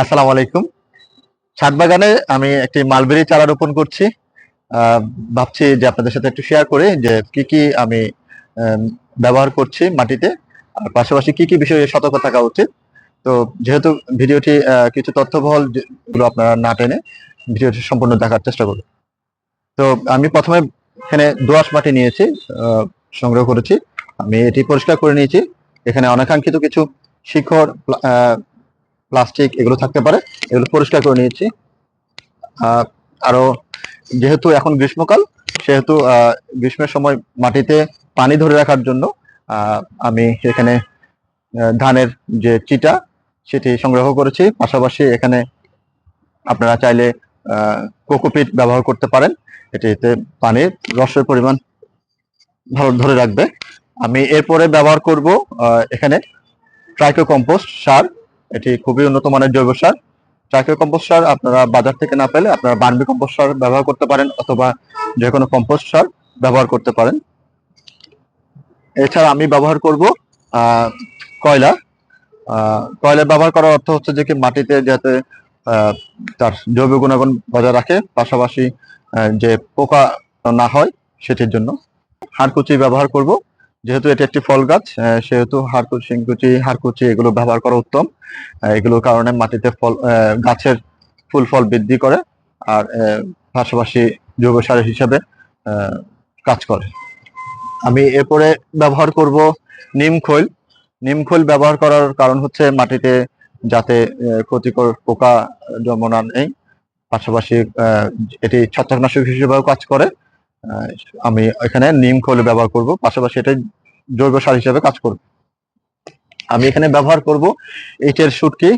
আসসালামু আলাইকুম। ছাদ বাগানে আমি একটি মালবেরি চারা রোপণ করছি। ভাবছি যে আপনাদের সাথে একটু শেয়ার করে যে কি কি আমি ব্যবহার করছি মাটিতে। আর পাশাপাশি কি কি বিষয়ে সতর্ক থাকা উচিত। তো যেহেতু ভিডিওটি কিছু তথ্যবহল যেগুলো আপনারা না টেনে ভিডিওটি সম্পূর্ণ দেখার চেষ্টা করুন তো আমি প্রথমে এখানে দোআঁশ মাটি নিয়েছি সংগ্রহ করেছি। আমি এটি পরিষ্কার করে নিয়েছি। এখানে অনাকাঙ্ক্ষিত কিছু শিখর প্লাস্টিক এগুলো থাকতে পারে এগুলো পরিষ্কার করে নিয়েছি। আহ, আরও যেহেতু এখন গ্রীষ্মকাল সেহেতু গ্রীষ্মের সময় মাটিতে পানি ধরে রাখার জন্য আমি এখানে ধানের যে চিটা সেটি সংগ্রহ করেছি। পাশাপাশি এখানে আপনারা চাইলে কোকোপিট ব্যবহার করতে পারেন। এটিতে পানির রসের পরিমাণ ভালো ধরে রাখবে। আমি এরপরে ব্যবহার করব এখানে ট্রাইকো কম্পোস্ট সার। এটি খুবই উন্নত মানের জৈব সার। ট্রাইকো কম্পোস্ট সার আপনারা বাজার থেকে না পেলে আপনারা বার্মি কম্পোস্ট সার ব্যবহার করতে পারেন অথবা যে কোনো কম্পোস্ট সার ব্যবহার করতে পারেন। এছাড়া আমি ব্যবহার করব কয়লা। কয়লা ব্যবহার করার অর্থ হচ্ছে যে কি মাটিতে যাতে তার জৈব গুণাগুণ বজায় রাখে, পাশাপাশি যে পোকা না হয় সেটির জন্য। হাড়কুচি ব্যবহার করব। যেহেতু এটি একটি ফল গাছ সেহেতু হাড়কুচি, শিংকুচি, হাড়কুচি এগুলো ব্যবহার করা উত্তম। এগুলোর কারণে মাটিতে ফল গাছের ফুল ফল বৃদ্ধি করে আর পাশাপাশি জৈব সার হিসাবে কাজ করে। আমি এরপরে ব্যবহার করব নিম খৈল। নিম খৈল ব্যবহার করার কারণ হচ্ছে মাটিতে যাতে ক্ষতিকর পোকা জন্ম না নেই। পাশাপাশি এটি ছত্রাকনাশক হিসেবেও কাজ করে। আমি এখানে নিম খৈল ব্যবহার করব, পাশাপাশি এটা জৈব সার হিসেবে কাজ করবে। আমি এখানে ব্যবহার করব ইটের শুটকি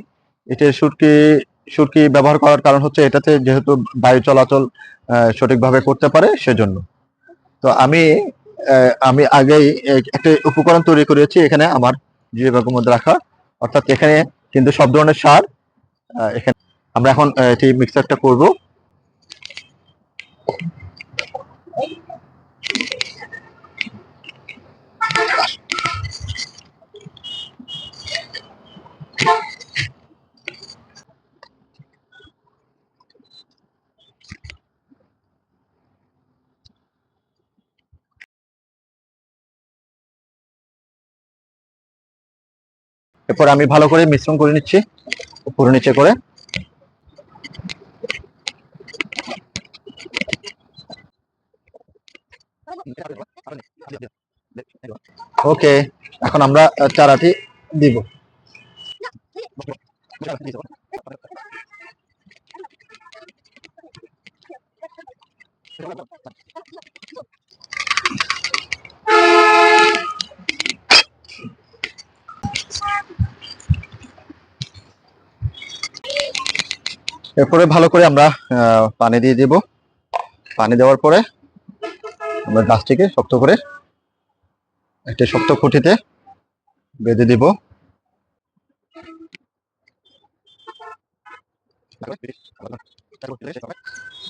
ইটের শুটকি শুটকি ব্যবহার করার কারণ হচ্ছে এটাতে যেহেতু বায়ু চলাচল সঠিকভাবে করতে পারে সেজন্য। তো আমি আমি আগেই এক- একটা উপকরণ তৈরি করেছি এখানে আমার জিরে মধ্যে রাখা। অর্থাৎ এখানে কিন্তু সব ধরনের সার এখানে আমরা এখন এটি মিক্সারটা করব। এরপর আমি ভালো করে মিশ্রণ করে নিচ্ছি, উপরে নিচে করে। ওকে, এখন আমরা চারাটি দিব। এরপরে ভালো করে আমরা পানি দিয়ে দেব। পানি দেওয়ার পরে আমরা গাছটিকে শক্ত করে একটি শক্ত খুঁটিতে বেঁধে দিব।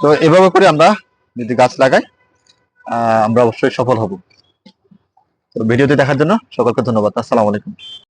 তো এভাবে করে আমরা যদি গাছ লাগাই আমরা অবশ্যই সফল হব। তো ভিডিওটি দেখার জন্য সকলকে ধন্যবাদ। আসসালামু আলাইকুম।